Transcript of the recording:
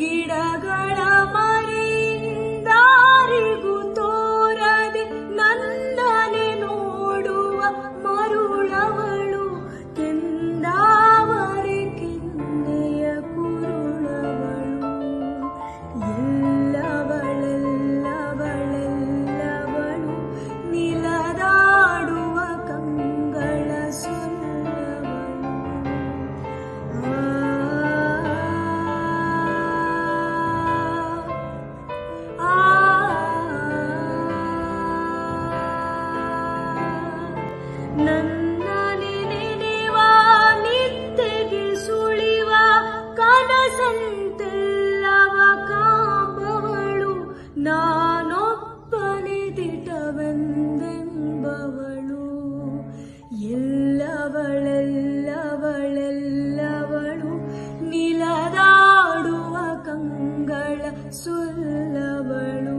ಗಿಡ ನನ್ನಲ್ಲಿ ನೆನೆವ ನಿತ್ಯಗೆ ಸುಳಿವ ಕನಸಂತೆಲ್ಲವ ಕಾಂಬವಳು ನಾನೊಬ್ಬನೆ ದಿಟವೆಂದೆಂಬವಳು ಎಲ್ಲವಳೆಲ್ಲವಳೆಲ್ಲವಳು ನಿಲದಾಡುವ ಕಂಗಳ ಸುಲ್ಲವಳು